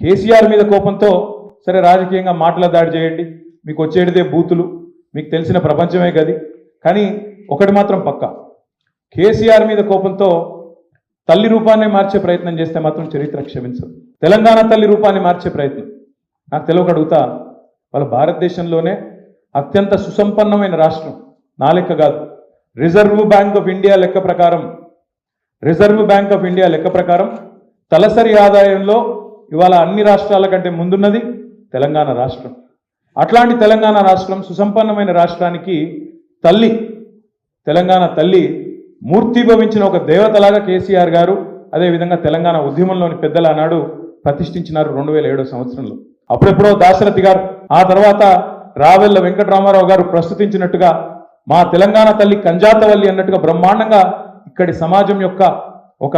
కేసీఆర్ మీద కోపంతో సరే రాజకీయంగా మాటల దాడి చేయండి మీకు వచ్చేటిదే బూతులు మీకు తెలిసిన ప్రపంచమే గది కానీ ఒకటి మాత్రం పక్క. కేసీఆర్ మీద కోపంతో తల్లి రూపాన్ని మార్చే ప్రయత్నం చేస్తే మాత్రం చరిత్ర క్షమించదు. తెలంగాణ తల్లి రూపాన్ని మార్చే ప్రయత్నం. నాకు తెలియక అడుగుతా వాళ్ళ భారతదేశంలోనే అత్యంత సుసంపన్నమైన రాష్ట్రం నా లెక్క కాదు. రిజర్వ్ బ్యాంక్ ఆఫ్ ఇండియా లెక్క ప్రకారం రిజర్వ్ బ్యాంక్ ఆఫ్ ఇండియా లెక్క ప్రకారం తలసరి ఆదాయంలో ఇవాళ అన్ని రాష్ట్రాల కంటే ముందున్నది తెలంగాణ రాష్ట్రం. అట్లాంటి తెలంగాణ రాష్ట్రం సుసంపన్నమైన రాష్ట్రానికి తల్లి తెలంగాణ తల్లి మూర్తిభవించిన ఒక దేవతలాగా కేసీఆర్ గారు అదేవిధంగా తెలంగాణ ఉద్యమంలోని పెద్దల ఆనాడు ప్రతిష్ఠించినారు రెండు వేల ఏడో సంవత్సరంలో. అప్పుడెప్పుడో దాశరథి గారు ఆ తర్వాత రావెల్ల వెంకటరామారావు గారు ప్రస్తుతించినట్టుగా మా తెలంగాణ తల్లి కంజాతవల్లి అన్నట్టుగా బ్రహ్మాండంగా ఇక్కడి సమాజం యొక్క ఒక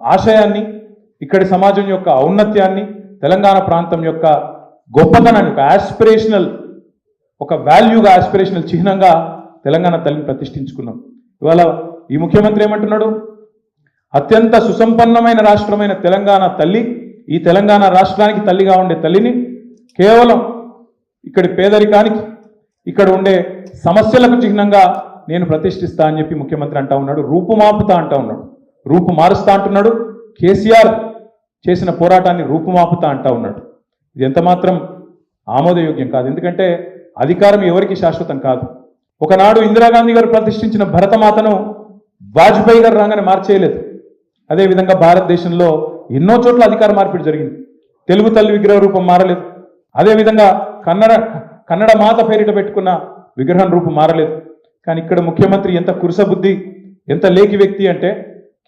ఆశయాన్ని ఇక్కడి సమాజం యొక్క ఔన్నత్యాన్ని తెలంగాణ ప్రాంతం యొక్క గొప్పతనాన్ని ఒక ఆస్పిరేషనల్ ఒక వాల్యూగా ఆస్పిరేషనల్ చిహ్నంగా తెలంగాణ తల్లిని ప్రతిష్ఠించుకున్నాం. ఇవాళ ఈ ముఖ్యమంత్రి ఏమంటున్నాడు? అత్యంత సుసంపన్నమైన రాష్ట్రమైన తెలంగాణ తల్లి ఈ తెలంగాణ రాష్ట్రానికి తల్లిగా ఉండే తల్లిని కేవలం ఇక్కడి పేదరికానికి ఇక్కడ ఉండే సమస్యలకు చిహ్నంగా నేను ప్రతిష్ఠిస్తా అని చెప్పి ముఖ్యమంత్రి అంటా ఉన్నాడు రూపుమాపుతా అంటా ఉన్నాడు. రూపు మారుస్తా అంటున్నాడు కేసీఆర్ చేసిన పోరాటాన్ని రూపుమాపుతా అంటా ఉన్నాడు. ఇది ఎంత మాత్రం ఆమోదయోగ్యం కాదు. ఎందుకంటే అధికారం ఎవరికి శాశ్వతం కాదు. ఒకనాడు ఇందిరాగాంధీ గారు ప్రతిష్ఠించిన భరతమాతను వాజ్పేయి గారు రాగానే మార్చేయలేదు. అదేవిధంగా భారతదేశంలో ఎన్నో చోట్ల అధికార మార్పిడి జరిగింది. తెలుగు తల్లి విగ్రహ రూపం మారలేదు. అదేవిధంగా కన్నడ కన్నడ మాత పేరిట పెట్టుకున్న విగ్రహం రూపం మారలేదు. కానీ ఇక్కడ ముఖ్యమంత్రి ఎంత కురుసబుద్ధి ఎంత లేకి వ్యక్తి అంటే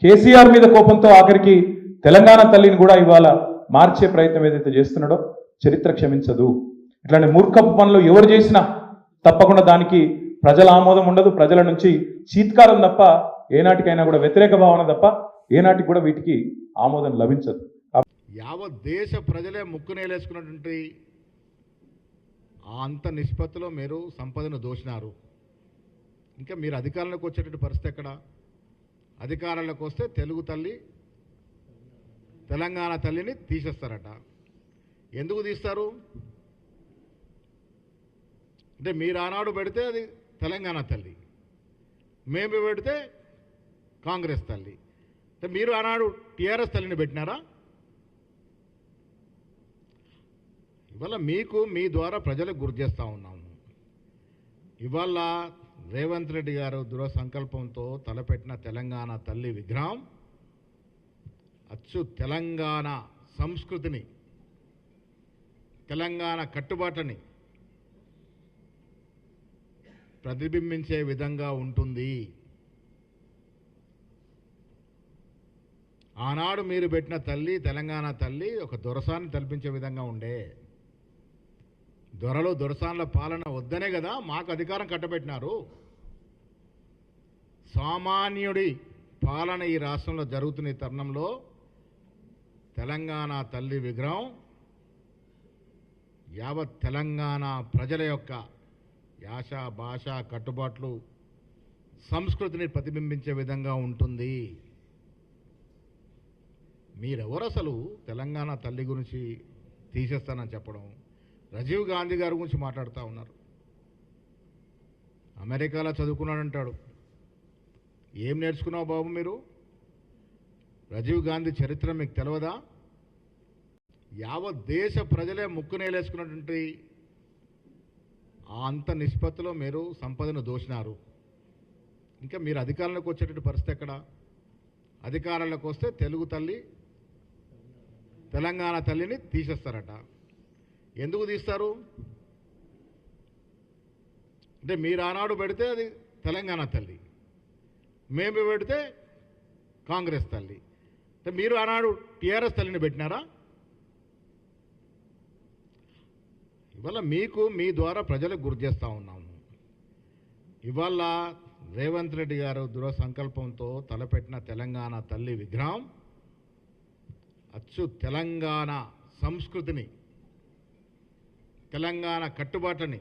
కేసీఆర్ మీద కోపంతో ఆఖరికి తెలంగాణ తల్లిని కూడా ఇవాళ మార్చే ప్రయత్నం ఏదైతే చేస్తున్నాడో చరిత్ర క్షమించదు. ఇట్లాంటి మూర్ఖపు పనులు ఎవరు చేసినా తప్పకుండా దానికి ప్రజల ఆమోదం ఉండదు ప్రజల నుంచి చీత్కారం తప్ప ఏనాటికైనా కూడా వ్యతిరేక భావన తప్ప ఏనాటికి కూడా వీటికి ఆమోదం లభించదు. యావత్ దేశ ప్రజలే ముక్కునేలేసుకున్నటువంటి ఆ అంత నిష్పత్తిలో మీరు సంపదను దోషినారు. ఇంకా మీరు అధికారంలోకి వచ్చేటువంటి పరిస్థితి ఎక్కడ? అధికారంలోకి వస్తే తెలుగు తల్లి తెలంగాణ తల్లిని తీసేస్తారట. ఎందుకు తీస్తారు? అంటే మీరు ఆనాడు పెడితే అది తెలంగాణ తల్లి మేము పెడితే కాంగ్రెస్ తల్లి. అంటే మీరు ఆనాడు టీఆర్ఎస్ తల్లిని పెట్టినారా? ఇవాళ మీకు మీ ద్వారా ప్రజలకు గుర్తు చేస్తూ ఉన్నాము. ఇవాళ రేవంత్ రెడ్డి గారు దృఢ సంకల్పంతో తలపెట్టిన తెలంగాణ తల్లి విగ్రహం అచ్చు తెలంగాణ సంస్కృతిని తెలంగాణ కట్టుబాటుని ప్రతిబింబించే విధంగా ఉంటుంది. ఆనాడు మీరు పెట్టిన తల్లి తెలంగాణ తల్లి ఒక దొరసాన్ని తలపించే విధంగా ఉండే. దొరలు దొరసాన్ల పాలన వద్దనే కదా మాకు అధికారం కట్టబెట్టినారు. సామాన్యుడి పాలన ఈ రాష్ట్రంలో జరుగుతున్న ఈ తరుణంలో తెలంగాణ తల్లి విగ్రహం యావత్ తెలంగాణ ప్రజల యొక్క యాస భాష కట్టుబాట్లు సంస్కృతిని ప్రతిబింబించే విధంగా ఉంటుంది. మీరెవరు అసలు తెలంగాణ తల్లి గురించి తీసేస్తానని చెప్పడం? రాజీవ్ గాంధీ గారి గురించి మాట్లాడుతూ ఉన్నారు. అమెరికాలో చదువుకున్నాడంటాడు ఏం నేర్చుకున్నావు బాబు మీరు? రాజీవ్ గాంధీ చరిత్ర మీకు తెలియదా యావత్ దేశ ప్రజలే ముక్కునేలేసుకున్నటువంటి ఆ అంత నిష్పత్తిలో మీరు సంపదను దోచినారు. ఇంకా మీరు అధికారంలోకి వచ్చేటువంటి పరిస్థితి ఎక్కడ? అధికారంలోకి వస్తే తెలుగు తల్లి తెలంగాణ తల్లిని తీసేస్తారట. ఎందుకు తీస్తారు? అంటే మీరు ఆనాడు పెడితే అది తెలంగాణ తల్లి. మేము పెడితే కాంగ్రెస్ తల్లి. అంటే మీరు ఆనాడు టీఆర్ఎస్ తల్లిని పెట్టినారా? ఇవాళ మీకు మీ ద్వారా ప్రజలకు గుర్తు చేస్తూ ఉన్నాము. ఇవాళ రేవంత్ రెడ్డి గారు దృఢ సంకల్పంతో తలపెట్టిన తెలంగాణ తల్లి విగ్రహం అచ్చు తెలంగాణ సంస్కృతిని తెలంగాణ కట్టుబాట్లని